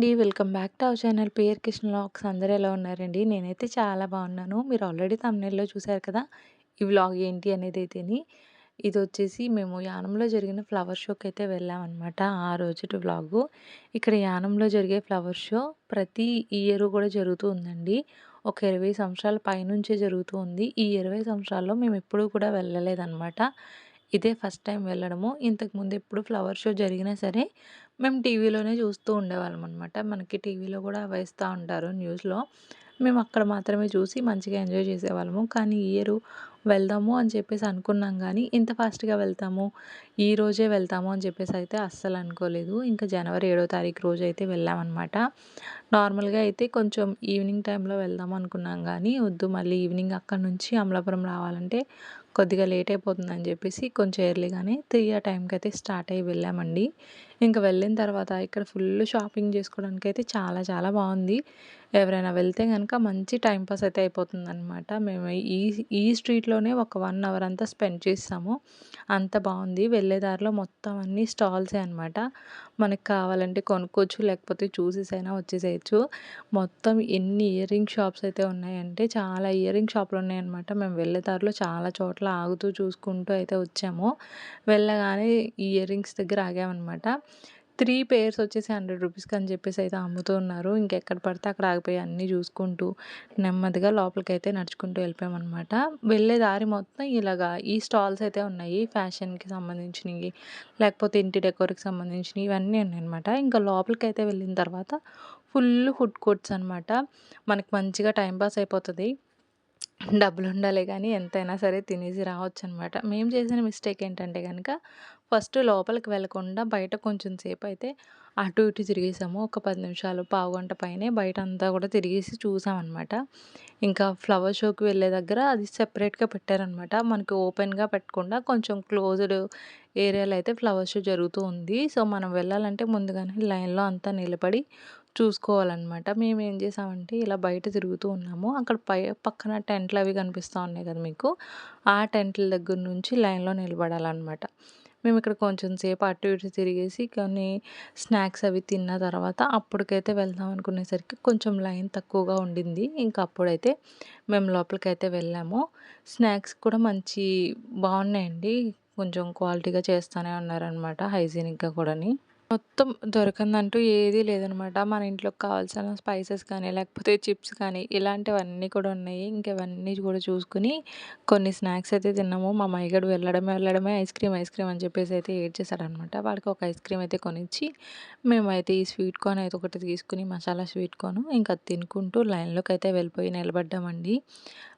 అండి. Welcome back to our channel pair Krishna vlogs. అందరూ ఎలా ఉన్నారండి? నేనైతే చాలా బాగున్నాను. మీరు ఆల్రెడీ తమిళలో చూసారు కదా! ఈ వ్లాగ్ ఏంటి అనేది అయితేని ఇది వచ్చేసి మేము యానంలో జరిగిన ఫ్లవర్ షోకైతే వెళ్ళామనమాట. ఆ రోజుటి వ్లాగు. ఇక్కడ యానంలో జరిగే ఫ్లవర్ షో ప్రతి ఇయర్ కూడా జరుగుతూ ఉందండి. ఒక 20 సంవత్సరాల పైనుంచే జరుగుతూ ఉంది. ఈ 20 సంవత్సరాల్లో మేము ఎప్పుడూ కూడా వెళ్ళలేదనమాట. ఇదే ఫస్ట్ టైం వెళ్ళడము. ఇంతకుముందు ఎప్పుడు ఫ్లవర్ షో జరిగినా సరే మేము టీవీలోనే చూస్తూ ఉండేవాళ్ళం అనమాట. మనకి టీవీలో కూడా వేస్తూ ఉంటారు న్యూస్‌లో. మేము అక్కడ మాత్రమే చూసి మంచిగా ఎంజాయ్ చేసేవాళ్ళము. కానీ ఇయర్ ఇయరు వెళ్దాము అని చెప్పేసి అనుకున్నాం కానీ ఇంత ఫాస్ట్‌గా వెళ్తాము, ఈ రోజే వెళ్తాము అని చెప్పేసి అయితే అస్సలు అనుకోలేదు. ఇంకా జనవరి ఏడో తారీఖు రోజు అయితే వెళ్ళామన్నమాట నార్మల్‌గా అయితే కొంచెం ఈవినింగ్ టైంలో వెళ్దాం అనుకున్నాం కానీ వద్దు మళ్ళీ ఈవినింగ్ అక్కడి నుంచి అమలాపురం రావాలంటే కొద్దిగా లేట్ అయిపోతుందని చెప్పేసి కొంచెం ఎర్లీగానే త్రీ ఆ టైంకి అయితే స్టార్ట్ అయ్యి వెళ్ళామండి. ఇంక వెళ్ళిన తర్వాత ఇక్కడ ఫుల్ షాపింగ్ చేసుకోవడానికి అయితే చాలా చాలా బాగుంది. ఎవరైనా వెళ్తే కనుక మంచి టైంపాస్ అయితే అయితే అయిపోతుందనమాట. మేము ఈ ఈ స్ట్రీట్‌లోనే ఒక వన్ అవర్ అంతా స్పెండ్ చేస్తాము అంత బాగుంది. వెళ్ళే దారిలో మొత్తం అన్నీ స్టాల్సే అనమాట. మనకు కావాలంటే కొనుక్కోవచ్చు. లేకపోతే చూసేసైనా వచ్చేసేయొచ్చు. మొత్తం ఎన్ని ఇయర్ రింగ్ షాప్స్ అయితే ఉన్నాయంటే చాలా ఇయర్ రింగ్ షాపులు ఉన్నాయన్నమాట. మేము వెళ్ళే దారిలో చాలా చోట్ల ఆగుతూ చూసుకుంటూ అయితే వచ్చాము. వెళ్ళగానే ఇయర్ రింగ్స్ దగ్గర ఆగామనమాట. త్రీ పేర్స్ వచ్చేసి 100 రూపీస్‌కి అని చెప్పేసి అయితే అమ్ముతూ ఉన్నారు. ఇంకెక్కడ పడితే అక్కడ ఆగిపోయి అన్నీ చూసుకుంటూ నెమ్మదిగా లోపలికైతే నడుచుకుంటూ వెళ్ళిపోయామన్నమాట వెళ్ళే దారి మొత్తం ఇలాగా ఈ స్టాల్స్ అయితే ఉన్నాయి. ఫ్యాషన్‌కి సంబంధించినవి లేకపోతే ఇంటి డెకోర్‌కి సంబంధించినవి ఇవన్నీ ఉన్నాయన్నమాట. ఇంకా లోపలికి అయితే వెళ్ళిన తర్వాత ఫుల్ ఫుడ్ కోర్ట్స్ అనమాట. మనకి మంచిగా టైంపాస్ అయిపోతుంది డబ్బులు ఉండాలి కానీ ఎంతైనా సరే తినేసి రావచ్చు అనమాట మేము చేసిన మిస్టేక్ ఏంటంటే కనుక ఫస్ట్ లోపలికి వెళ్ళకుండా బయట కొంచెం సేపయితే అటు ఇటు తిరిగేసాము. ఒక పది నిమిషాలు, పావుగంట పైనే బయట అంతా కూడా తిరిగేసి చూసామనమాట. ఇంకా ఫ్లవర్ షోకి వెళ్ళే దగ్గర అది సెపరేట్‌గా పెట్టారనమాట. మనకి ఓపెన్‌గా పెట్టకుండా కొంచెం క్లోజ్డ్ ఏరియాలో అయితే ఫ్లవర్ షో జరుగుతూ ఉంది. సో, మనం వెళ్ళాలంటే ముందుగానే లైన్‌లో అంతా నిలబడి చూసుకోవాలనమాట. ఏం చేసామంటే ఇలా బయట తిరుగుతూ ఉన్నాము. అక్కడ పై పక్కన టెంట్లు అవి కనిపిస్తూ ఉన్నాయి కదా మీకు. ఆ టెంట్‌ల దగ్గర నుంచి లైన్‌లో నిలబడాలన్నమాట మేము ఇక్కడ కొంచెం సేపు అటు ఇటు తిరిగేసి కొన్ని స్నాక్స్ అవి తిన్న తర్వాత అప్పటికైతే వెళ్దాం అనుకునేసరికి కొంచెం లైన్ తక్కువగా ఉండింది. ఇంక అప్పుడైతే మేము లోపలికైతే వెళ్ళాము. స్నాక్స్ కూడా మంచి బాగున్నాయండి. కొంచెం క్వాలిటీగా చేస్తానే ఉన్నారనమాట. హైజీనిక్‌గా కూడాని. మొత్తం దొరకందంటూ ఏదీ లేదనమాట. మన ఇంట్లోకి కావాల్సిన స్పైసెస్ కానీ, లేకపోతే చిప్స్ కానీ ఇలాంటివన్నీ కూడా ఉన్నాయి. ఇంకవన్నీ కూడా చూసుకొని కొన్ని స్నాక్స్ అయితే తిన్నాము. మా మైగడు వెళ్ళడమే వెళ్ళడమే ఐస్ క్రీమ్, ఐస్ క్రీమ్ అని చెప్పేసి అయితే ఏడ్ చేశాడనమాట వాడికి ఒక ఐస్ క్రీమ్ అయితే కొనిచ్చి మేమైతే ఈ స్వీట్ కార్న్ అయితే ఒకటి తీసుకొని మసాలా స్వీట్ కార్న్ ఇంకా అది తినుకుంటూ అయితే వెళ్ళిపోయి నిలబడ్డామండి.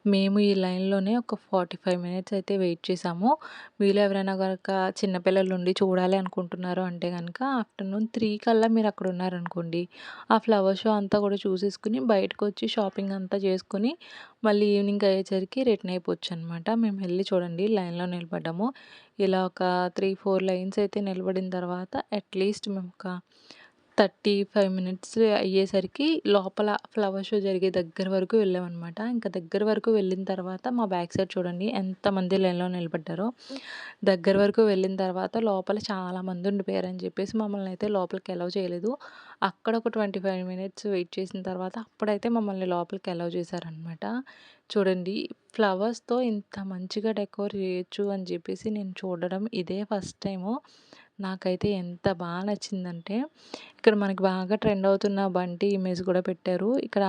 మేము ఈ లైన్‌లోనే ఒక 45 మినిట్స్ అయితే వెయిట్ చేసాము. మీలో ఎవరైనా కనుక చిన్నపిల్లలు ఉండి చూడాలి అనుకుంటున్నారు అంటే కనుక ఆఫ్టర్‌నూన్ త్రీ కల్లా మీరు అక్కడ ఉన్నారనుకోండి. ఆ ఫ్లవర్ షో అంతా కూడా చూసేసుకొని బయటకొచ్చి షాపింగ్ అంతా చేసుకొని మళ్ళీ ఈవినింగ్ అయ్యేసరికి రిటర్న్ అయిపోవచ్చు అనమాట మేము వెళ్ళి చూడండి లైన్‌లో నిలబడ్డాము. ఇలా ఒక 3, 4 లైన్స్ అయితే నిలబడిన తర్వాత అట్‌లీస్ట్ మేము ఒక 35 మినిట్స్ అయ్యేసరికి లోపల ఫ్లవర్ షో జరిగే దగ్గర వరకు వెళ్ళామన్నమాట ఇంకా దగ్గర వరకు వెళ్ళిన తర్వాత మా బ్యాక్ సైడ్ చూడండి ఎంతమంది లైన్‌లో నిలబడ్డారో. దగ్గర వరకు వెళ్ళిన తర్వాత లోపల చాలామంది ఉండిపోయారని చెప్పేసి మమ్మల్ని అయితే లోపలికి అలౌ చేయలేదు. అక్కడ ఒక 25 మినిట్స్ వెయిట్ చేసిన తర్వాత అప్పుడైతే మమ్మల్ని లోపలికి అలౌ చేశారనమాట. చూడండి ఫ్లవర్స్‌తో ఇంత మంచిగా డెకోర్ చేయొచ్చు అని చెప్పేసి నేను చూడడం ఇదే ఫస్ట్ టైము. నాకైతే ఎంత బాగా నచ్చిందంటే ఇక్కడ మనకి బాగా ట్రెండ్ అవుతున్న బంటి ఇమేజ్ కూడా పెట్టారు. ఇక్కడ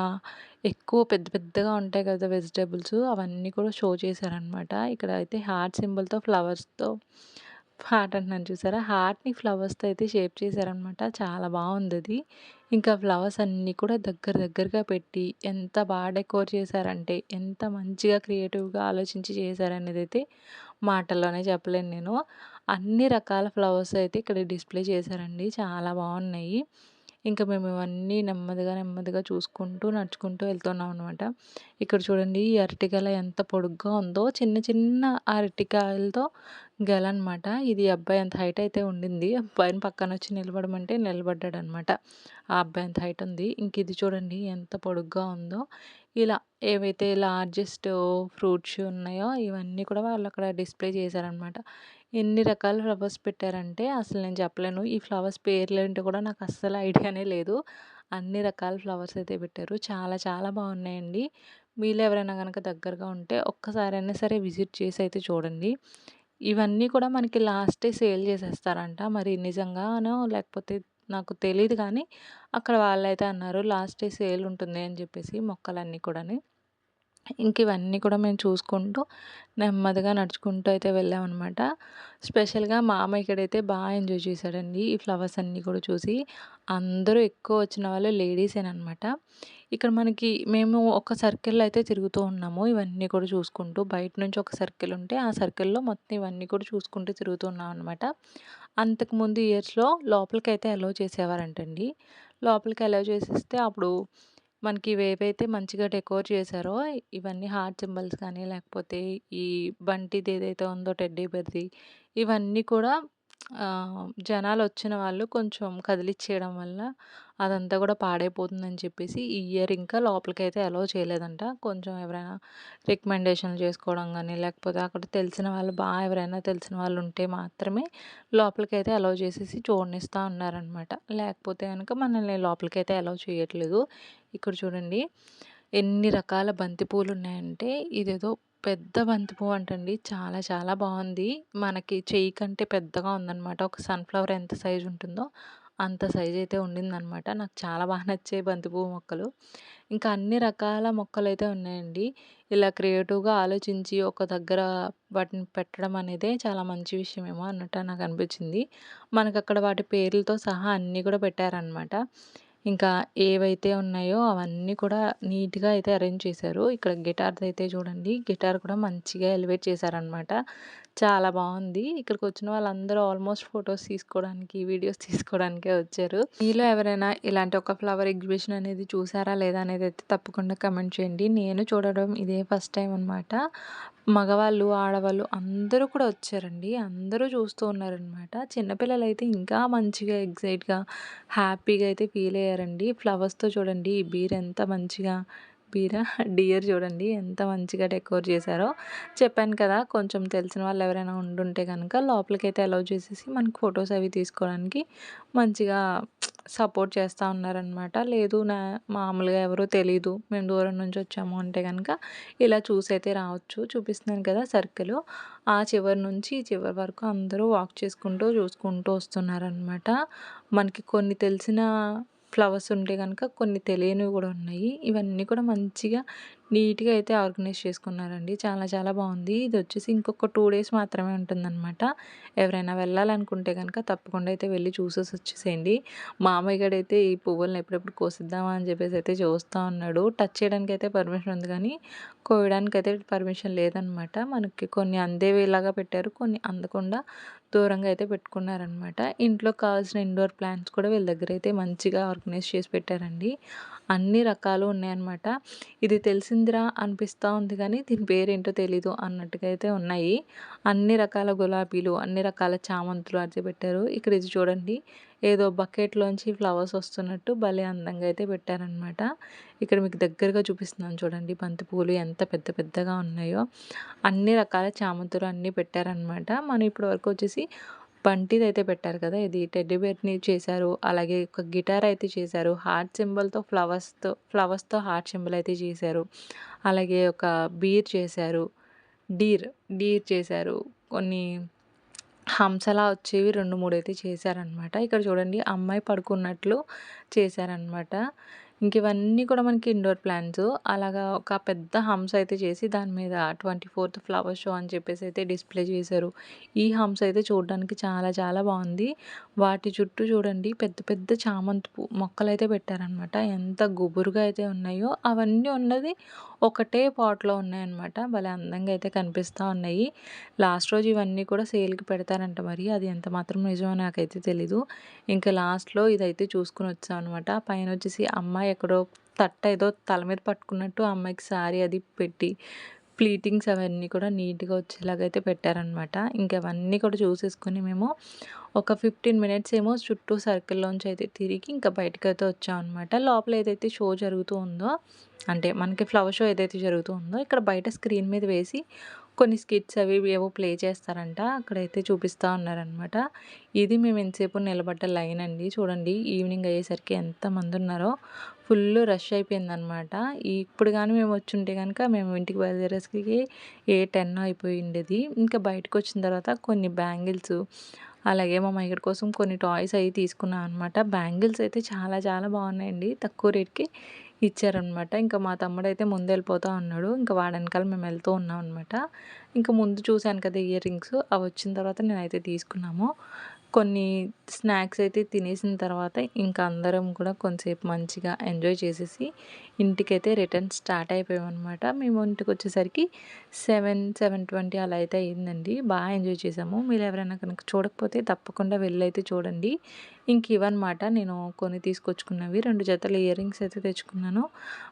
ఎక్కువ పెద్ద పెద్దగా ఉంటాయి కదా వెజిటేబుల్స్ అవన్నీ కూడా షో చేశారనమాట. ఇక్కడ అయితే హార్ట్ సింబల్‌తో ఫ్లవర్స్‌తో హార్ట్ అంటున్నాను చూసారా? హార్ట్‌ని ఫ్లవర్స్‌తో అయితే షేప్ చేశారనమాట. చాలా బాగుంది అది ఇంకా ఫ్లవర్స్ అన్నీ కూడా దగ్గర దగ్గరగా పెట్టి ఎంత బాగా డెకోర్ చేశారంటే ఎంత మంచిగా క్రియేటివ్‌గా ఆలోచించి చేశారనేదైతే మాటల్లోనే చెప్పలేను నేను. అన్ని రకాల ఫ్లవర్స్ అయితే ఇక్కడ డిస్‌ప్లే చేశారండి. చాలా బాగున్నాయి. ఇంకా మేము ఇవన్నీ నెమ్మదిగా నెమ్మదిగా చూసుకుంటూ నడుచుకుంటూ వెళ్తున్నాం అనమాట. ఇక్కడ చూడండి ఈ అరటికాయల ఎంత పొడుగ్గా ఉందో చిన్న చిన్న అరటికాయలతో గెల అనమాట. ఇది అబ్బాయి అంత హైట్ అయితే ఉండింది. అబ్బాయిని పక్కన వచ్చి నిలబడమంటే నిలబడ్డాడు అనమాట ఆ అబ్బాయి అంత హైట్ ఉంది. ఇంక ఇది చూడండి ఎంత పొడుగ్గా ఉందో. ఇలా ఏవైతే లార్జెస్ట్ ఫ్రూట్స్ ఉన్నాయో ఇవన్నీ కూడా వాళ్ళు అక్కడ డిస్‌ప్లే చేశారనమాట. ఎన్ని రకాల ఫ్లవర్స్ పెట్టారంటే అసలు నేను చెప్పలేను. ఈ ఫ్లవర్స్ పేర్లు ఏంటో కూడా నాకు అస్సలు ఐడియానే లేదు. అన్ని రకాల ఫ్లవర్స్ అయితే పెట్టారు. చాలా చాలా బాగున్నాయండి. మీలో ఎవరైనా కనుక దగ్గరగా ఉంటే ఒక్కసారైనా సరే విజిట్ చేసి అయితే చూడండి. ఇవన్నీ కూడా మనకి లాస్టే సేల్ చేసేస్తారంట. మరి నిజంగానో లేకపోతే నాకు తెలియదు కానీ అక్కడ వాళ్ళైతే అన్నారు లాస్టే సేల్ ఉంటుంది అని చెప్పేసి మొక్కలన్నీ కూడాని. ఇంక ఇవన్నీ కూడా మేము చూసుకుంటూ నెమ్మదిగా నడుచుకుంటూ అయితే వెళ్ళామన్నమాట స్పెషల్‌గా మామ ఇక్కడైతే బాగా ఎంజాయ్ చేశాడండి. ఈ ఫ్లవర్స్ అన్నీ కూడా చూసి. అందరూ ఎక్కువ వచ్చిన వాళ్ళు లేడీసేననమాట. ఇక్కడ మనకి మేము ఒక సర్కిల్‌లో అయితే తిరుగుతూ ఉన్నాము. ఇవన్నీ కూడా చూసుకుంటూ బయట నుంచి ఒక సర్కిల్ ఉంటే ఆ సర్కిల్‌లో మొత్తం ఇవన్నీ కూడా చూసుకుంటూ తిరుగుతూ ఉన్నామనమాట. అంతకుముందు ఇయర్స్‌లో లోపలికైతే అలో చేసేవారంటండి. లోపలికి అలో చేసేస్తే అప్పుడు మనకి ఇవేవైతే మంచిగా డెకోర్ చేశారో ఇవన్నీ హార్ట్ సింబల్స్ కానీ లేకపోతే ఈ బంటిది ఏదైతే ఉందో టెడ్డీ బేర్‌ది ఇవన్నీ కూడా జనాలు వచ్చిన వాళ్ళు కొంచెం కదిలిచ్చేయడం వల్ల అదంతా కూడా పాడైపోతుందని చెప్పేసి ఈ ఇయర్ ఇంకా లోపలికైతే అలో చేయలేదంట. కొంచెం ఎవరైనా రికమెండేషన్‌లు చేసుకోవడం కానీ లేకపోతే అక్కడ తెలిసిన వాళ్ళు బాగా ఎవరైనా తెలిసిన వాళ్ళు ఉంటే మాత్రమే లోపలికైతే అలో చేసేసి చూడనిస్తూ ఉన్నారనమాట. లేకపోతే కనుక మనల్ని లోపలికైతే అలో చేయట్లేదు. ఇక్కడ చూడండి ఎన్ని రకాల బంతి పూలున్నాయంటే ఇదేదో పెద్ద బంతి పువ్వు అంటండి. చాలా చాలా బాగుంది మనకి చెయ్యి కంటే పెద్దగా ఉందన్నమాట ఒక సన్‌ఫ్లవర్ ఎంత సైజు ఉంటుందో అంత సైజ్ అయితే ఉండిందనమాట. నాకు చాలా బాగా నచ్చే బంతి పువ్వు మొక్కలు. ఇంకా అన్ని రకాల మొక్కలైతే ఉన్నాయండి. ఇలా క్రియేటివ్‌గా ఆలోచించి ఒక దగ్గర వాటిని పెట్టడం అనేదే చాలా మంచి విషయమేమో అన్నట్టు నాకు అనిపించింది. మనకు అక్కడ వాటి పేర్లతో సహా అన్నీ కూడా పెట్టారనమాట. ఇంకా ఏవైతే ఉన్నాయో అవన్నీ కూడా నీట్‌గా అయితే అరేంజ్ చేశారు. ఇక్కడ గిటార్‌దయితే చూడండి. గిటార్ కూడా మంచిగా ఎలివేట్ చేశారనమాట. చాలా బాగుంది ఇక్కడికి వచ్చిన వాళ్ళందరూ ఆల్మోస్ట్ ఫోటోస్ తీసుకోవడానికి, వీడియోస్ తీసుకోవడానికే వచ్చారు. మీలో ఎవరైనా ఇలాంటి ఒక ఫ్లవర్ ఎగ్జిబిషన్ అనేది చూసారా లేదా అనేది అయితే తప్పకుండా కమెంట్ చేయండి. నేను చూడడం ఇదే ఫస్ట్ టైం అనమాట. మగవాళ్ళు, ఆడవాళ్ళు అందరూ కూడా వచ్చారండి. అందరూ చూస్తూ ఉన్నారనమాట. చిన్నపిల్లలు అయితే ఇంకా మంచిగా ఎగ్జైట్గా హ్యాపీగా అయితే ఫీల్ అయ్యారండి. ఫ్లవర్స్‌తో చూడండి ఈ బీర్ ఎంత మంచిగా బీరా? డియర్ చూడండి ఎంత మంచిగా డెకోర్ చేశారో. చెప్పాను కదా! కొంచెం తెలిసిన వాళ్ళు ఎవరైనా ఉండుంటే కనుక లోపలికైతే అలౌ చేసేసి మనకి ఫొటోస్ అవి తీసుకోవడానికి మంచిగా సపోర్ట్ చేస్తూ ఉన్నారనమాట. లేదు నా మామూలుగా ఎవరో తెలీదు. మేము దూరం నుంచి వచ్చాము అంటే కనుక ఇలా చూసైతే రావచ్చు. చూపిస్తున్నాను కదా సర్కిలు. ఆ చివరి నుంచి చివరి వరకు అందరూ వాక్ చేసుకుంటూ, చూసుకుంటూ వస్తున్నారనమాట. మనకి కొన్ని తెలిసిన ఫ్లవర్స్ ఉంటే కనుక కొన్ని తెలియనివి కూడా ఉన్నాయి. ఇవన్నీ కూడా మంచిగా నీట్‌గా అయితే ఆర్గనైజ్ చేసుకున్నారండి. చాలా చాలా బాగుంది ఇది వచ్చేసి ఇంకొక టూ డేస్ మాత్రమే ఉంటుందనమాట. ఎవరైనా వెళ్ళాలనుకుంటే కనుక తప్పకుండా అయితే వెళ్ళి చూసేసి వచ్చేసేయండి. మామయ్య గడైతే ఈ పువ్వులను ఎప్పుడెప్పుడు కోసిద్దామా అని చెప్పేసి అయితే చూస్తా ఉన్నాడు. టచ్ చేయడానికి అయితే పర్మిషన్ ఉంది కానీ కోయడానికైతే పర్మిషన్ లేదనమాట. మనకి కొన్ని అందేవేలాగా పెట్టారు. కొన్ని అందకుండా దూరంగా అయితే పెట్టుకున్నారనమాట. ఇంట్లో కావాల్సిన ఇండోర్ ప్లాంట్స్ కూడా వీళ్ళ దగ్గర అయితే మంచిగా ఆర్గనైజ్ చేసి పెట్టారండి. అన్ని రకాలు ఉన్నాయన్నమాట. ఇది తెలిసింది తెలిసిందిరా అనిపిస్తూ ఉంది కానీ దీని పేరేంటో తెలీదు అన్నట్టుగా అయితే ఉన్నాయి. అన్ని రకాల గులాబీలు, అన్ని రకాల చామంతులు అయితే పెట్టారు. ఇక్కడ ఇది చూడండి. ఏదో బకెట్‌లోంచి ఫ్లవర్స్ వస్తున్నట్టు భలే అందంగా అయితే పెట్టారనమాట. ఇక్కడ మీకు దగ్గరగా చూపిస్తున్నాను చూడండి బంతి ఎంత పెద్ద పెద్దగా ఉన్నాయో. అన్ని రకాల చామంతులు అన్నీ పెట్టారనమాట. మనం ఇప్పటి వరకు వచ్చేసి బంటిదైతే పెట్టారు కదా! ఇది టెడ్డీ బేర్‌ని చేశారు. అలాగే ఒక గిటార్ అయితే చేశారు. హార్ట్ సింబల్‌తో ఫ్లవర్స్‌తో ఫ్లవర్స్‌తో హార్ట్ సింబల్ అయితే చేశారు. అలాగే ఒక బీర్ చేశారు. డీర్, డీర్ చేశారు. కొన్ని హంసలా వచ్చేవి 2, 3 అయితే చేశారనమాట. ఇక్కడ చూడండి అమ్మాయి పడుకున్నట్లు చేశారనమాట. ఇంక ఇవన్నీ కూడా మనకి ఇండోర్ ప్లాంట్స్. అలాగా ఒక పెద్ద హంస అయితే చేసి దాని మీద 24థ్ ఫ్లవర్ షో అని చెప్పేసి అయితే డిస్‌ప్లే చేశారు. ఈ హంస అయితే చూడడానికి చాలా చాలా బాగుంది వాటి చుట్టూ చూడండి పెద్ద పెద్ద చామంతి పూ అయితే పెట్టారనమాట. ఎంత గుబురుగా అయితే ఉన్నాయో అవన్నీ ఉన్నది ఒకటే పాట్‌లో ఉన్నాయన్నమాట. భలే అందంగా అయితే కనిపిస్తా ఉన్నాయి. లాస్ట్ రోజు ఇవన్నీ కూడా సేల్‌కి పెడతారంట మరి. అది ఎంత మాత్రం నిజమో నాకైతే తెలీదు. ఇంకా లాస్ట్‌లో ఇదైతే చూసుకుని వచ్చాం అనమాట పైన వచ్చేసి అమ్మాయి ఎక్కడో తట్ట ఏదో తల మీద పట్టుకున్నట్టు ఆ అమ్మాయికి సారీ అది పెట్టి ప్లీటింగ్స్ అవన్నీ కూడా నీట్‌గా వచ్చేలాగా అయితే పెట్టారనమాట. ఇంకవన్నీ కూడా చూసేసుకొని మేము ఒక 15 మినిట్స్ ఏమో చుట్టూ సర్కిల్‌లోంచి అయితే తిరిగి ఇంకా బయటకు అయితే వచ్చామన్నమాట లోపల ఏదైతే షో జరుగుతూ ఉందో అంటే మనకి ఫ్లవర్ షో ఏదైతే జరుగుతూ ఉందో ఇక్కడ బయట స్క్రీన్ మీద వేసి కొన్ని స్కిట్స్ అవి ఏవో ప్లే చేస్తారంట. అక్కడైతే చూపిస్తా ఉన్నారనమాట. ఇది మేము ఎంతసేపు నిలబడ్డ లైన్ అండి. చూడండి ఈవినింగ్ అయ్యేసరికి ఎంతమంది ఉన్నారో ఫుల్ రష్ అయిపోయిందనమాట. ఇప్పుడు కానీ మేము వచ్చుంటే కనుక మేము ఇంటికి బయలుదేరేసరికి ఏ 10 అయిపోయి ఉండేది. ఇంకా బయటకొచ్చిన తర్వాత కొన్ని బ్యాంగిల్స్ అలాగే మా మహిళ కోసం కొన్ని టాయ్స్ అవి తీసుకున్నాం అనమాట. బ్యాంగిల్స్ అయితే చాలా చాలా బాగున్నాయండి. తక్కువ రేట్‌కి ఇచ్చారనమాట. ఇంకా మా తమ్ముడైతే ముందెళ్ళిపోతా ఉన్నాడు. ఇంకా వాడి వెనకాల మేము వెళ్తూ ఉన్నాం అనమాట. ఇంకా ముందు చూశాను కదా ఇయర్ రింగ్స్ అవి వచ్చిన తర్వాత నేనైతే తీసుకున్నాము. కొన్ని స్నాక్స్ అయితే తినేసిన తర్వాత ఇంకా అందరం కూడా కొంతసేపు మంచిగా ఎంజాయ్ చేసేసి ఇంటికైతే రిటర్న్ స్టార్ట్ అయిపోయామన్నమాట మేము ఇంటికొచ్చేసరికి 7, 7:20 అలా అయితే అయిందండి. బాగా ఎంజాయ్ చేసాము. మీరు ఎవరైనా కనుక చూడకపోతే తప్పకుండా వెళ్ళైతే చూడండి. ఇంక ఇవన్నమాట నేను కొని తీసుకొచ్చుకున్నవి. రెండు జతల ఇయర్ రింగ్స్ అయితే తెచ్చుకున్నాను.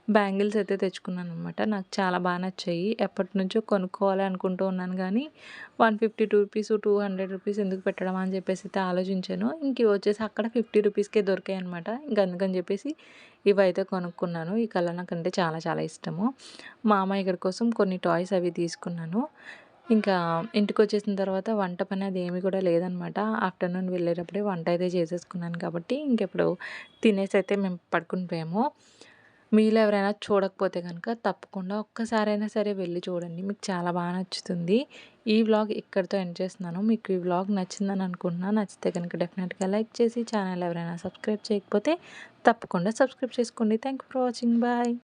బ్యాంగిల్స్ అయితే తెచ్చుకున్నాను అనమాట నాకు చాలా బాగా నచ్చాయి. ఎప్పటినుంచో కొనుక్కోవాలి అనుకుంటూ ఉన్నాను కానీ one fifty two rupees, 200 rupees ఎందుకు పెట్టడం అని చెప్పేసి అయితే ఆలోచించాను. ఇంక ఇవి వచ్చేసి అక్కడ 50 రూపీస్‌కే దొరికాయనమాట. ఇంక అందుకని చెప్పేసి ఇవైతే కొనుక్కున్నాను. ఈ కలర్ నాకంటే చాలా చాలా ఇష్టము. మా అమ్మాయి కోసం కొన్ని టాయ్స్ అవి తీసుకున్నాను. ఇంకా ఇంటికొచ్చేసిన తర్వాత వంట పని అది ఏమి కూడా లేదనమాట. ఆఫ్టర్‌నూన్ వెళ్ళేటప్పుడే వంట అయితే చేసేసుకున్నాను కాబట్టి ఇంకెప్పుడు తినేసి అయితే మేము పడుకుని పోయాము. మీలో ఎవరైనా చూడకపోతే కనుక తప్పకుండా ఒక్కసారైనా సరే వెళ్ళి చూడండి. మీకు చాలా బాగా నచ్చుతుంది. ఈ వ్లాగ్ ఇక్కడితో ఎండ్ చేస్తున్నాను. మీకు ఈ వ్లాగ్ నచ్చిందని అనుకుంటున్నా. నచ్చితే కనుక డెఫినెట్గా లైక్ చేసి ఛానల్ ఎవరైనా సబ్స్క్రైబ్ చేయకపోతే తప్పకుండా సబ్స్క్రైబ్ చేసుకోండి. Thank you for watching. Bye.